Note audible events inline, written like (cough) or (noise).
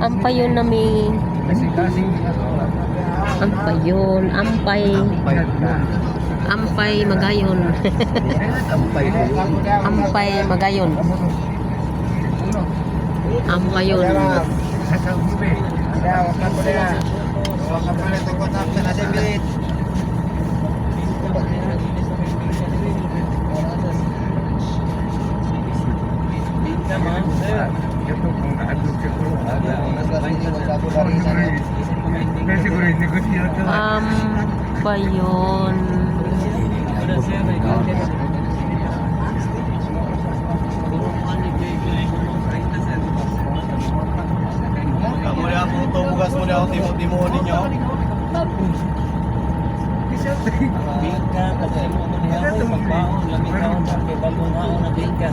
Ampay yun na may... Ampay yun. Ampay. Ampay magayon. (laughs) Ampay magayon. Ampay yun. um, apa yun Mula po ito, ako timo-timo ninyo. Bingka, pag-timo mo niya ako, magbaon, lamig na ako, na bingka.